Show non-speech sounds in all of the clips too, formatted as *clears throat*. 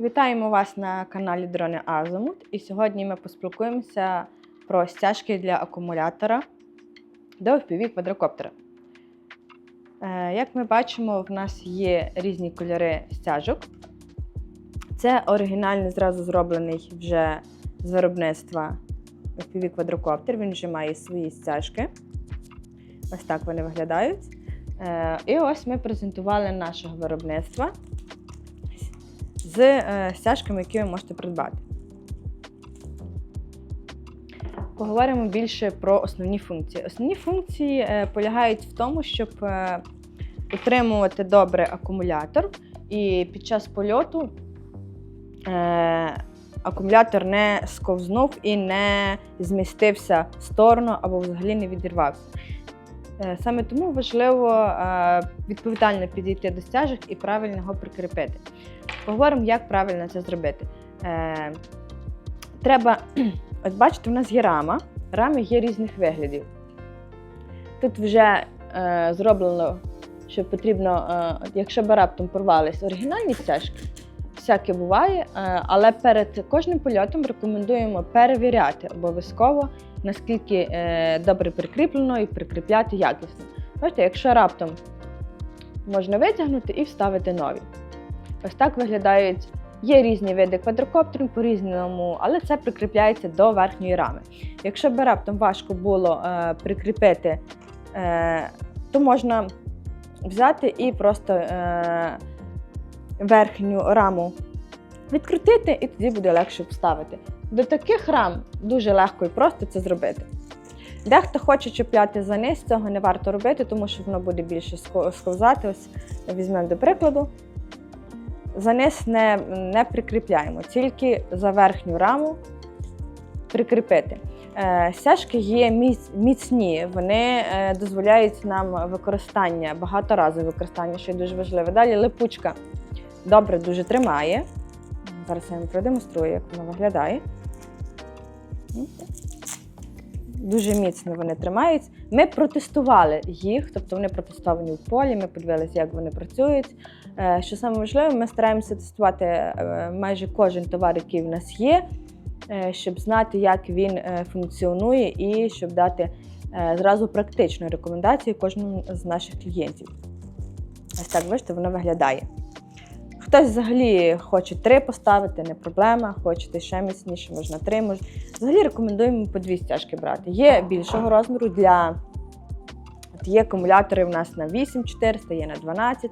Вітаємо вас на каналі Дрони Азимут. І сьогодні ми поспілкуємося про стяжки для акумулятора до FPV квадрокоптера. Е, Як ми бачимо, в нас є різні кольори стяжок. Це оригінальний зразу зроблений вже з виробництва FPV квадрокоптер. Він вже має свої стяжки. Ось так вони виглядають. Е, І ось ми презентували нашого виробництва з е, стяжками, які ви можете придбати. Поговоримо більше про основні функції. Основні функції е, полягають в тому, щоб е, утримувати добре акумулятор, і під час польоту акумулятор не сковзнув і не змістився в сторону або взагалі не відірвався. Е, Саме тому важливо е, відповідально підійти до стяжок і правильно його прикріпити. Поговоримо, як правильно це зробити. Е, треба, *clears throat* от бачите, у нас є рама. Рами є різних виглядів. Тут вже зроблено, що потрібно, якщо би раптом порвались оригінальні стяжки, всяке буває, е, але перед кожним польотом рекомендуємо перевіряти обов'язково, наскільки е, добре прикріплено і прикріпляти якісно. Бачите, якщо раптом можна витягнути і вставити нові. Ось так виглядають. Є різні види квадрокоптерів по-різному, але це прикріпляється до верхньої рами. Якщо б раптом важко було е, прикріпити, то можна взяти і просто верхню раму відкрутити, і тоді буде легше вставити. До таких рам дуже легко і просто це зробити. Дехто хоче чіпляти за низ, цього не варто робити, тому що воно буде більше сковзати. Ось візьмемо до прикладу. За низ не, не прикріпляємо, тільки за верхню раму прикріпити. Е, Стяжки є міц- міцні, вони е, дозволяють нам використання, багаторазове використання, що дуже важливе. Далі липучка добре дуже тримає. Зараз я вам продемонструю, як воно виглядає. Дуже міцно вони тримаються. Ми протестували їх, тобто вони протестовані в полі, ми подивилися, як вони працюють. Е, Що саме важливе, ми стараємося тестувати е, майже кожен товар, який в нас є, е, щоб знати, як він функціонує, і щоб дати зразу практичну рекомендацію кожному з наших клієнтів. Ось так, бачите, воно виглядає. Хтось взагалі хоче три поставити, не проблема. Хочете ще міцніше, можна три. Мож... Взагалі рекомендуємо по дві стяжки брати. Є більшого розміру для От є акумулятори в нас на 8400, є на 12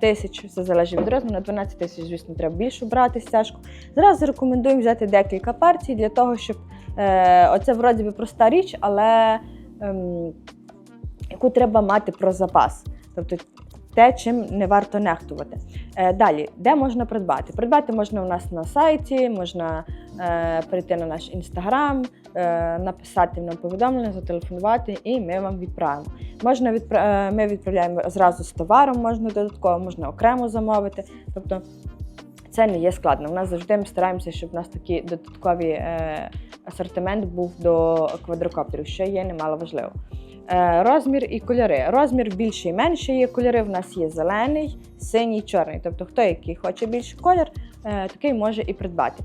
тисяч. Все залежить від розміру. На 12 тисяч, звісно, треба більшу брати стяжку. Зразу рекомендуємо взяти декілька партій для того, щоб е, оце вроді би проста річ, але ем, яку треба мати про запас. Тобто те, чим не варто нехтувати. Е, далі, де можна придбати? Придбати можна у нас на сайті, можна е, перейти на наш інстаграм, е, написати нам повідомлення, зателефонувати, і ми вам відправимо. Можна відпра... е, Ми відправляємо зразу з товаром, можна додатково, можна окремо замовити. Тобто це не є складно. У нас завжди ми стараємося, щоб у нас такий додатковий асортимент був до квадрокоптерів, що є немало важливо. Е, Розмір і кольори. Розмір більший і менший є кольори. В нас є зелений, синій, чорний. Тобто, хто який хоче більший колір, е, такий може і придбати.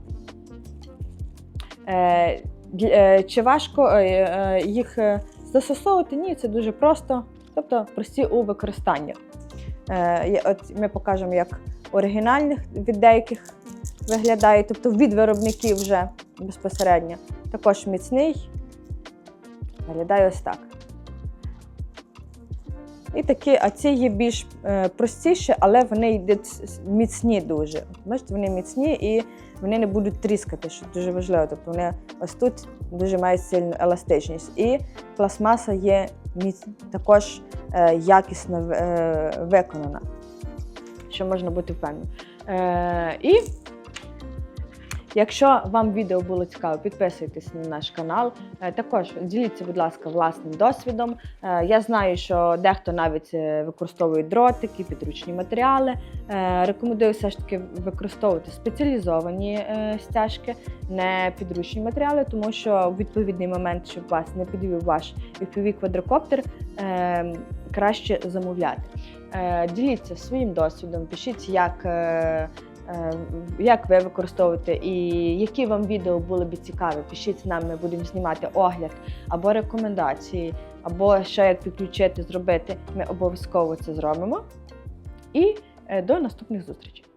Е, Чи важко їх застосовувати? Ні, це дуже просто, тобто прості у використанні. От ми покажемо, як оригінальних від деяких виглядає, тобто від виробників вже безпосередньо. Також міцний. Виглядає ось так. І такі, а ці є більш е, простіші, але вони йдуть міцні дуже. Бачите, вони міцні і вони не будуть тріскати, що дуже важливо. Тобто вони ось тут дуже мають сильну еластичність. І пластмаса є міц... також е, якісно е, виконана, що можна бути впевненим. І Якщо вам відео було цікаво, підписуйтесь на наш канал. Е, Також діліться, будь ласка, власним досвідом. Е, Я знаю, що дехто навіть е, використовує дротики, підручні матеріали. Рекомендую все ж таки використовувати спеціалізовані стяжки, не підручні матеріали, тому що в відповідний момент, щоб вас не підвів ваш fpv квадрокоптер, краще замовляти. Діліться своїм досвідом, пишіть, як. Е, як ви використовуєте і які вам відео були б цікаві. Пишіть нам, ми будемо знімати огляд або рекомендації, або ще як підключити, зробити. Ми обов'язково це зробимо. І е, до наступних зустрічей.